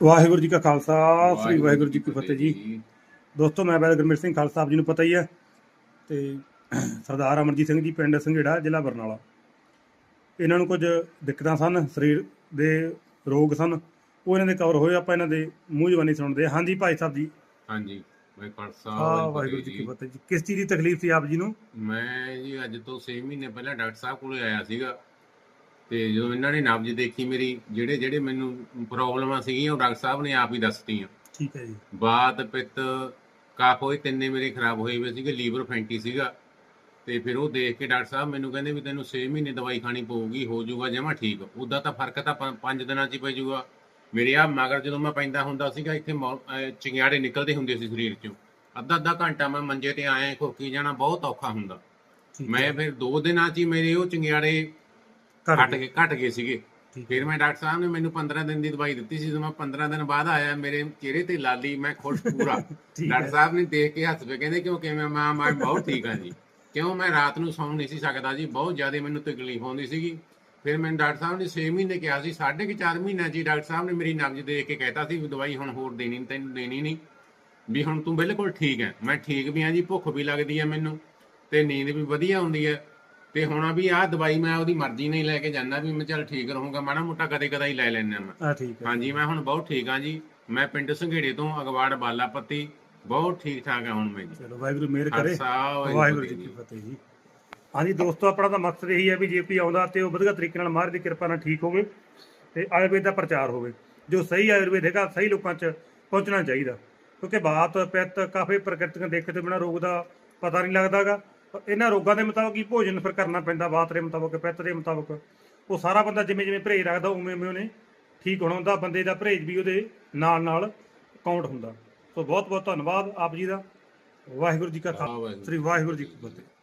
ਵਾਹਿਗੁਰੂ ਜੀ ਕਾ ਖਾਲਸਾ ਸ੍ਰੀ ਵਾਹਿਗੁਰੂ ਜੀ ਕੀ ਫਤਿਹ ਜੀ। ਦੋਸਤੋ ਮੈਂ ਵੈਦ ਗੁਰਮੀਤ ਸਿੰਘ ਖਾਲਸਾ ਆਪ ਜੀ ਨੂੰ ਪਤਾ ਹੀ ਹੈ ਤੇ ਸਰਦਾਰ ਅਮਰਜੀਤ ਸਿੰਘ ਜੀ ਪਿੰਡ ਸੰਘੇੜਾ ਜ਼ਿਲ੍ਹਾ ਬਰਨਾਲਾ। ਇਹਨਾਂ ਨੂੰ ਕੁਝ ਦਿੱਕਤਾਂ ਸਨ ਸਰੀਰ ਦੇ ਰੋਗ ਸਨ ਉਹ ਇਹਨਾਂ ਦੇ ਕਵਰ ਹੋਏ ਆਪਾਂ ਇਹਨਾਂ ਦੇ ਮੂੰਹ ਜਵਾਨੀ ਸੁਣਦੇ ਹਾਂ। ਹਾਂਜੀ ਭਾਈ ਸਾਹਿਬ ਜੀ। ਹਾਂਜੀ ਮੈਂ ਖਾਲਸਾ ਵਾਹਿਗੁਰੂ ਜੀ ਕੀ ਫਤਿਹ ਜੀ। ਕਿਸ ਚੀਜ਼ ਦੀ ਤਕਲੀਫ ਸੀ ਆਪ ਜੀ ਨੂੰ? ਮੈਂ ਜੀ ਅੱਜ ਤੋਂ 6 ਮਹੀਨੇ ਪਹਿਲਾਂ ਡਾਕਟਰ ਸਾਹਿਬ ਕੋਲੇ ਆਇਆ ਸੀਗਾ। ਤੇ ਜਦੋਂ ਇਹਨਾਂ ਨੇ ਨਬਜ ਦੇਖੀ ਮੇਰੀ ਜਿਹੜੇ ਜਿਹੜੇ ਮੈਨੂੰ ਪ੍ਰੋਬਲਮਾਂ ਸੀਗੀਆਂ ਉਹ ਡਾਕਟਰ ਸਾਹਿਬ ਨੇ ਆਪ ਹੀ ਦੱਸਤੀਆਂ। ਠੀਕ ਹੈ ਜੀ। ਬਾਤ ਪਿੱਤ ਕਾਫ ਹੋਏ ਤਿੰਨੇ ਮੇਰੇ ਖਰਾਬ ਹੋਏ ਹੋਏ ਸੀਗੇ ਲੀਵਰ ਫੈਂਟੀ ਸੀਗਾ। ਤੇ ਫਿਰ ਉਹ ਦੇਖ ਕੇ ਡਾਕਟਰ ਸਾਹਿਬ ਮੈਨੂੰ ਕਹਿੰਦੇ ਵੀ ਤੈਨੂੰ 6 ਮਹੀਨੇ ਦਵਾਈ ਖਾਣੀ ਪਊਗੀ ਹੋ ਜਾਊਗਾ ਜਮਾ ਠੀਕ। ਉਦਾਂ ਤਾਂ ਫ਼ਰਕ ਤਾਂ 5 ਦਿਨਾਂ 'ਚ ਹੀ ਪੈ ਜਾਊਗਾ। ਮੇਰੇ ਆ ਮਗਰ ਜਦੋਂ ਮੈਂ ਪੈਂਦਾ ਹੁੰਦਾ ਸੀਗਾ ਇੱਥੇ ਚਿੰਗਾੜੇ ਨਿਕਲਦੇ ਹੁੰਦੇ ਸੀ ਸਰੀਰ 'ਚੋਂ। ਅੱਧਾ ਅੱਧਾ ਘੰਟਾ ਮੈਂ ਮੰਜੇ ਤੇ ਆਏ ਖੋਕੀ ਜਾਣਾ ਬਹੁਤ ਔਖਾ ਹੁੰਦਾ। ਮੈਂ। ਫਿਰ 2 ਦਿਨਾਂ 'ਚ ਹੀ ਮੇਰੇ ਉਹ ਚਿੰਗਾੜੇ ਘੱਟ ਗਏ। ਘਟ ਗਏ ਸੀਗੇ। ਫਿਰ ਮੈਂ ਡਾਕਟਰ ਸਾਹਿਬ ਨੇ ਮੈਨੂੰ 15 ਦਿਨ ਦੀ ਦਵਾਈ ਦਿੱਤੀ ਸੀ। ਜਦੋਂ ਮੈਂ 15 ਦਿਨ ਬਾਅਦ ਆਇਆ ਮੇਰੇ ਚਿਹਰੇ ਤੇ ਲਾਲੀ ਮੈਂ ਖੁਸ਼ ਪੂਰਾ। ਡਾਕਟਰ। ਸਾਹਿਬ ਨੇ ਦੇਖ ਕੇ ਹੱਸ ਪਏ ਕਹਿੰਦੇ ਕਿਉਂ ਕਿਵੇਂ? ਮੈਂ ਮੈਂ ਬਹੁਤ ਠੀਕ ਹਾਂ ਜੀ। ਕਿਉਂ? ਮੈਂ ਰਾਤ ਨੂੰ ਸੌਂ ਨਹੀਂ ਸੀ ਸਕਦਾ ਜੀ। ਬਹੁਤ ਜ਼ਿਆਦਾ ਮੈਨੂੰ ਤਕਲੀਫ ਆਉਂਦੀ ਸੀਗੀ। ਫਿਰ ਮੈਨੂੰ ਡਾਕਟਰ ਸਾਹਿਬ ਨੇ 6 ਮਹੀਨੇ ਕਿਹਾ ਸੀ ਸਾਢੇ ਕੁ 4 ਮਹੀਨਿਆਂ 'ਚ ਹੀ ਡਾਕਟਰ ਸਾਹਿਬ ਨੇ ਮੇਰੀ ਨਬਜ਼ ਦੇਖ ਕੇ ਕਹਿਤਾ ਸੀ ਦਵਾਈ ਹੁਣ ਹੋਰ ਦੇਣੀ ਨੀ, ਤੈਨੂੰ ਦੇਣੀ ਨਹੀਂ ਵੀ ਹੁਣ ਤੂੰ ਬਿਲਕੁਲ ਠੀਕ ਹੈ। ਮੈਂ ਠੀਕ ਵੀ ਹਾਂ ਜੀ ਭੁੱਖ ਵੀ ਲੱਗਦੀ ਹੈ ਮੈਨੂੰ ਤੇ ਨੀਂਦ ਵੀ ਵਧੀਆ ਆਉਂਦੀ ਹੈ। ਤੇ ਹੁਣ ਵੀ ਆਹ ਦਵਾਈ ਮੈਂ ਉਹਦੀ ਮਰਜ਼ੀ ਨਾਲ ਹੀ ਲੈ ਕੇ ਜਾਂਦਾ ਵੀ ਮੈਂ ਚੱਲ ਠੀਕ ਰਹੂੰਗਾ ਮਾੜਾ ਮੋਟਾ ਕਦੇ ਕਦਾ ਹੀ ਲੈ ਲੈਣਾ ਮੈਂ। ਆ ਠੀਕ ਹੈ। ਹਾਂਜੀ ਮੈਂ ਹੁਣ ਬਹੁਤ ਠੀਕ ਹਾਂ ਜੀ। ਮੈਂ ਪਿੰਡ ਸੰਘੇੜੇ ਤੋਂ ਅਗਵਾੜ ਬਾਲਾਪੱਤੀ ਬਹੁਤ ਠੀਕ ਠਾਕ ਹਾਂ ਹੁਣ ਮੈਂ ਜੀ। ਚਲੋ ਵਾਹਿਗੁਰੂ ਮਿਹਰ ਕਰੇ। ਵਾਹਿਗੁਰੂ ਜੀ ਕੀ ਫਤਿਹ ਜੀ। ਹਾਂਜੀ ਦੋਸਤੋ ਆਪਣਾ ਤਾਂ ਮਕਸਦ ਇਹੀ ਹੈ ਵੀ ਜੇ ਕੋਈ ਆਉਂਦਾ ਤੇ ਉਹ ਵਧੀਆ ਤਰੀਕੇ ਨਾਲ ਮਹਾਰਾਜ ਦੀ ਕਿਰਪਾ ਨਾਲ ਠੀਕ ਹੋਵੇ ਤੇ ਆਯੁਰਵੇਦ ਦਾ ਪ੍ਰਚਾਰ ਹੋਵੇ। ਜੋ ਸਹੀ ਆਯੁਰਵੇਦ ਹੈਗਾ ਸਹੀ ਲੋਕਾਂ 'ਚ ਪਹੁੰਚਣਾ ਚਾਹੀਦਾ। ਕਿਉਂਕਿ ਬਾਤ ਪਿੱਤ ਕਾਫੀ ਪ੍ਰਕਿਰਤਿਕ ਦੇਖ ਤੇ ਬਿਨਾਂ ਰੋਗ ਦਾ ਪਤਾ ਨਹੀਂ ਲੱਗਦਾਗਾ ਇਹਨਾਂ ਰੋਗਾਂ ਦੇ ਮੁਤਾਬਕ ਹੀ ਭੋਜਨ ਫਿਰ ਕਰਨਾ ਪੈਂਦਾ ਬਾਤ ਦੇ ਮੁਤਾਬਕ ਪਿੱਤ ਦੇ ਮੁਤਾਬਕ। ਉਹ ਸਾਰਾ ਬੰਦਾ ਜਿਵੇਂ ਜਿਵੇਂ ਪਰਹੇਜ ਰੱਖਦਾ ਉਵੇਂ ਉਵੇਂ ਉਹਨੇ ਠੀਕ ਹੋਣਾ ਹੁੰਦਾ ਬੰਦੇ ਦਾ ਪਰਹੇਜ ਵੀ ਉਹਦੇ ਨਾਲ ਨਾਲ ਕਾਊਂਟ ਹੁੰਦਾ। ਸੋ ਬਹੁਤ ਬਹੁਤ ਧੰਨਵਾਦ ਆਪ ਜੀ ਦਾ। ਵਾਹਿਗੁਰੂ ਜੀ ਕਾ ਖਾਲਸਾ। ਸ੍ਰੀ ਵਾਹਿਗੁਰੂ ਜੀ ਕੀ ਫਤਿਹ।